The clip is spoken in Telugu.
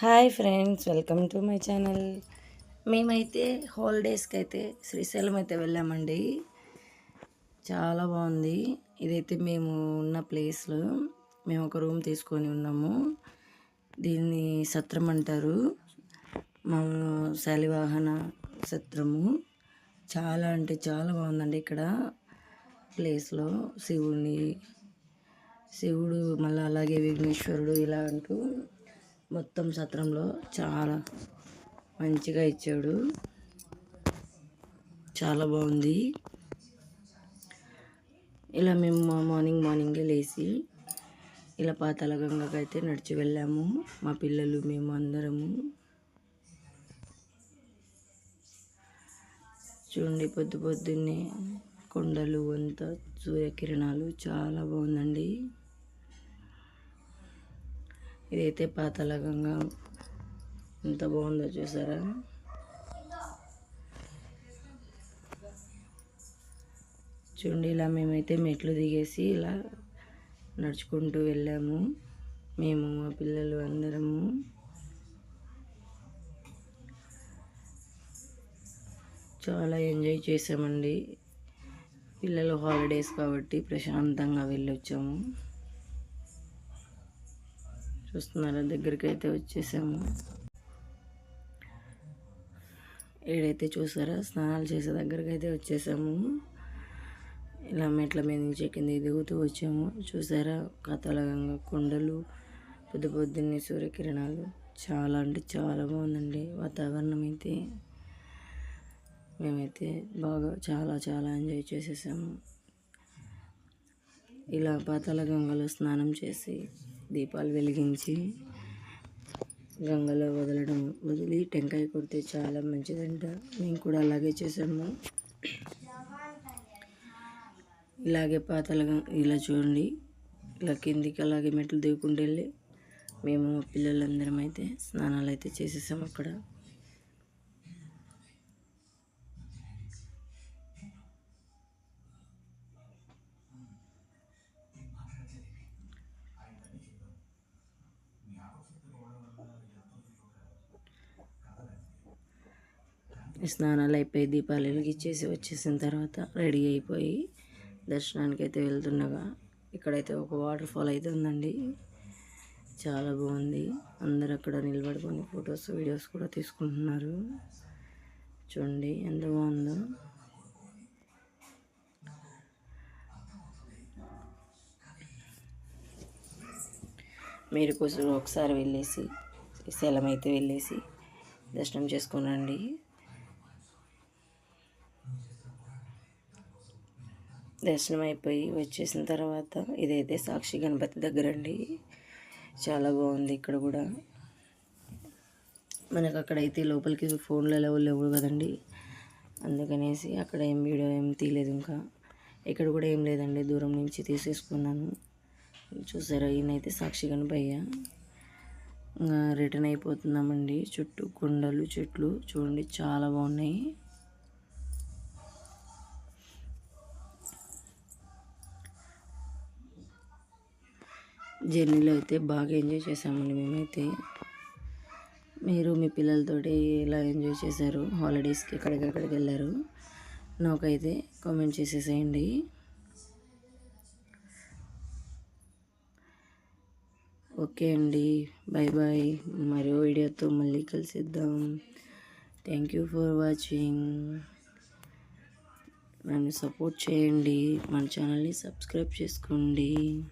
Hi friends welcome to my channel. మేమైతే హాలిడేస్కి అయితే శ్రీశైలం అయితే వెళ్ళామండి. చాలా బాగుంది. ఇదైతే మేము ఉన్న ప్లేస్లో. మేము ఒక రూమ్ తీసుకొని ఉన్నాము. దీన్ని సత్రం అంటారు. మా శాలివాహన సత్రము. చాలా అంటే చాలా బాగుందండి ఇక్కడ ప్లేస్లో. శివుని శివుడు మళ్ళీ అలాగే విఘ్నేశ్వరుడు ఇలా అంటూ మొత్తం సత్రంలో చాలా మంచిగా ఇచ్చాడు. చాలా బాగుంది. ఇలా మేము మార్నింగ్ మార్నింగే లేచి ఇలా పాతాల గంగకి అయితే నడిచి వెళ్ళాము. మా పిల్లలు మేము అందరము. చూడండి పొద్దు పొద్దున్నే కొండలు అంతా సూర్యకిరణాలు చాలా బాగుందండి. ఇదైతే పాతలగంగా ఎంత బాగుందో చూసారా? చూడండి ఇలా మేమైతే మెట్లు దిగేసి ఇలా నడుచుకుంటూ వెళ్ళాము. మేము మా పిల్లలు అందరము. చాలా ఎంజాయ్ చేసామండి పిల్లలు హాలిడేస్ కాబట్టి ప్రశాంతంగా వెళ్ళొచ్చాము. చూస్తున్నారా? దగ్గరికి అయితే వచ్చేసాము. ఏడైతే చూసారా స్నానాలు చేసే దగ్గరికి అయితే వచ్చేసాము. ఇలా మెట్ల మీద నుంచి కింద దిగుతూ వచ్చాము. చూసారా? కథలగంగా కొండలు పొద్దు పొద్దున్నే సూర్యకిరణాలు. చాలా అంటే చాలా బాగుందండి వాతావరణం అయితే. మేమైతే బాగా చాలా చాలా ఎంజాయ్ చేసేసాము. ఇలా పాతాళ గంగలో స్నానం చేసి దీపాలు వెలిగించి గంగలో వదలడం వదిలి టెంకాయ కొడితే చాలా మంచిదంట. మేము కూడా అలాగే చేసాము ఇలాగే పాతల ఇలా చూడండి. ఇలా కిందికి అలాగే మెట్లు దిగుకుంటూ వెళ్ళి మేము పిల్లలందరం అయితే స్నానాలు అయితే చేసేసాము అక్కడ. స్నానాలు అయిపోయి దీపాలు వెలిగించేసి వచ్చేసిన తర్వాత రెడీ అయిపోయి దర్శనానికి అయితే వెళ్తుండగా ఇక్కడైతే ఒక వాటర్ ఫాల్ అయితే ఉందండి. చాలా బాగుంది. అందరు అక్కడ నిలబడుకొని ఫొటోస్ వీడియోస్ కూడా తీసుకుంటున్నారు. చూడండి ఎంత బాగుందో. మీరు కోసం ఒకసారి వెళ్ళేసి శలం అయితే వెళ్ళేసి దర్శనం చేసుకుని రండి దర్శనం అయిపోయి వచ్చేసిన తర్వాత ఇదైతే సాక్షి గణపతి దగ్గర అండి చాలా బాగుంది ఇక్కడ కూడా. మనకు అక్కడైతే లోపలికి ఫోన్లు ఎలా లేవు కదండి. అందుకనేసి అక్కడ ఏం వీడియో ఏం తీయలేదు ఇంకా. ఇక్కడ కూడా ఏం లేదండి. దూరం నుంచి తీసేసుకున్నాను. చూసారా ఈయనైతే సాక్షి గణపయ్య. ఇంకా రిటర్న్ అయిపోతున్నామండి. చుట్టూ కొండలు చెట్లు చూడండి చాలా బాగున్నాయి. జర్నీలో అయితే బాగా ఎంజాయ్ చేసామండి మేమైతే. మీరు మీ పిల్లలతోటి ఎలా ఎంజాయ్ చేశారు? హాలిడేస్కి ఎక్కడికెక్కడికి వెళ్ళారు? నాకైతే కామెంట్ చేసేసేయండి. ఓకే అండి. Bye bye. మరో వీడియోతో మళ్ళీ కలిసిద్దాం. Thank you for watching. నన్ను సపోర్ట్ చేయండి. మన ఛానల్ని సబ్స్క్రైబ్ చేసుకోండి.